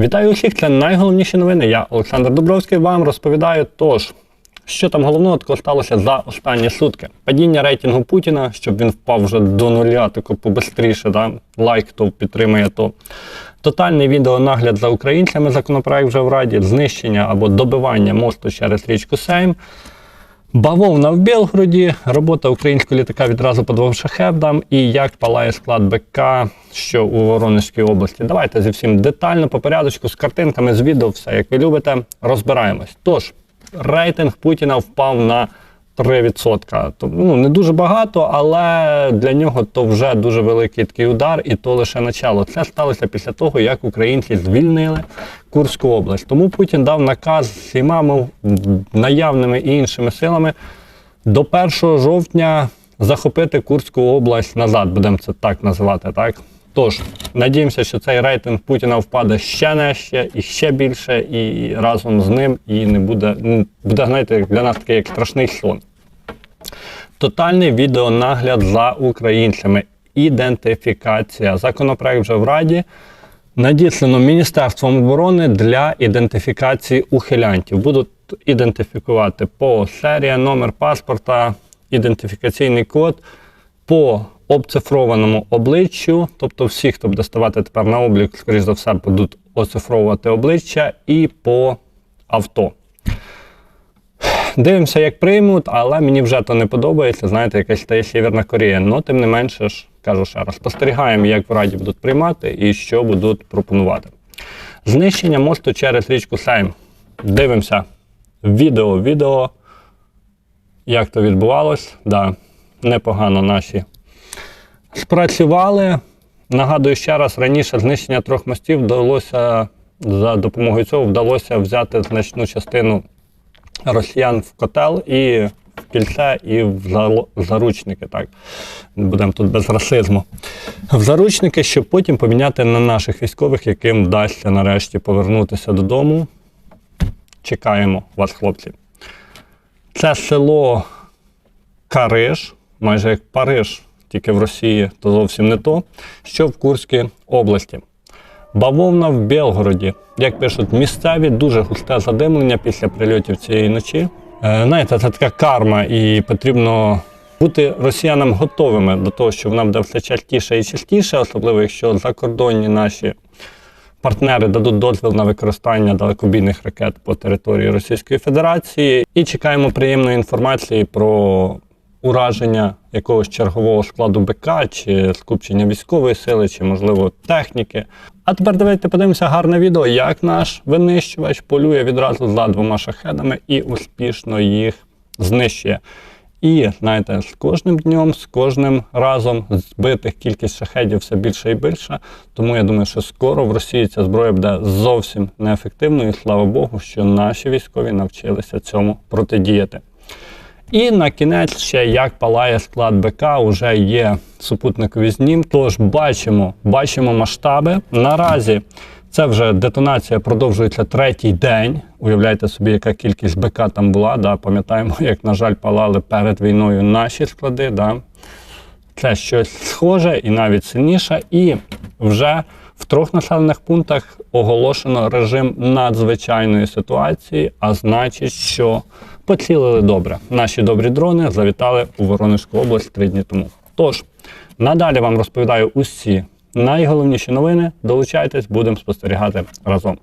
Вітаю усіх! Це найголовніші новини. Я Олександр Дубровський вам розповідаю. Тож, що там головного такого сталося за останні сутки? Падіння рейтингу Путіна, щоб він впав вже до нуля, тако побистріше, да? лайк, хто підтримує то. Тотальний відеонагляд за українцями, законопроект вже в Раді, знищення або добивання мосту через річку Сейм. Бавовна в Білгороді, робота українського літака відразу по двом шахедам і як палає склад БК, що у Воронезькій області. Давайте зі всім детально, по порядочку, з картинками, з відео, все як ви любите, розбираємось. Тож, рейтинг Путіна впав на 3%. То, ну, не дуже багато, але для нього то вже дуже великий такий удар, і то лише начало. Це сталося після того, як українці звільнили Курську область. Тому Путін дав наказ всіма наявними і іншими силами до 1 жовтня захопити Курську область назад, будемо це так називати. так? Тож, надіємося, що цей рейтинг Путіна впаде ще нижче і ще більше, і разом з ним і не буде, буде, знаєте, для нас такий як страшний сон. Тотальний відеонагляд за українцями. Ідентифікація. Законопроект вже в Раді. Надіслано Міністерством оборони для ідентифікації ухилянтів. Будуть ідентифікувати по серія, номер паспорта, ідентифікаційний код, по обцифрованому обличчю. Тобто всі, хто буде ставати тепер на облік, скоріш за все, будуть оцифровувати обличчя і по авто. Дивимося, як приймуть, але мені вже то не подобається. Знаєте, якась стає Сєвєрна Корея. Ну, тим не менше ж, кажу ще раз, спостерігаємо, як в Раді будуть приймати і що будуть пропонувати. Знищення мосту через річку Сейм. Дивимося. Відео, відео. Як то відбувалось? Да, непогано наші спрацювали. Нагадую ще раз, раніше знищення трьох мостів вдалося за допомогою цього вдалося взяти значну частину росіян в котел і кільце, і в заручники. Так будемо тут без расизму. В заручники, щоб потім поміняти на наших військових, яким вдасться нарешті повернутися додому. Чекаємо вас, хлопці. Це село Кариш, майже як Париж, тільки в Росії, то зовсім не то, що в Курській області. Бавовна в Білгороді. Як пишуть місцеві, дуже густе задимлення після прильотів цієї ночі. Е, знаєте, це така карма, і потрібно бути росіянам готовими до того, що вона буде все частіше і частіше, особливо якщо закордонні наші партнери дадуть дозвіл на використання далекобійних ракет по території Російської Федерації. І чекаємо приємної інформації про ураження якогось чергового складу БК, чи скупчення військової сили, чи, можливо, техніки. А тепер давайте подивимося гарне відео, як наш винищувач полює відразу за двома шахедами і успішно їх знищує. І знаєте, з кожним днем, з кожним разом збитих кількість шахедів все більше і більше. Тому я думаю, що скоро в Росії ця зброя буде зовсім неефективною. І слава Богу, що наші військові навчилися цьому протидіяти. І на кінець ще як палає склад БК, вже є супутникові знімки. Тож бачимо, бачимо масштаби. Наразі це вже детонація продовжується третій день. Уявляйте собі, яка кількість БК там була. Да? Пам'ятаємо, як, на жаль, палали перед війною наші склади. Да? Це щось схоже і навіть сильніше. І вже в трьох населених пунктах оголошено режим надзвичайної ситуації, а значить, що поцілили добре. Наші добрі дрони завітали у Воронежську область три дні тому. Тож, надалі вам розповідаю усі найголовніші новини. Долучайтесь, будемо спостерігати разом.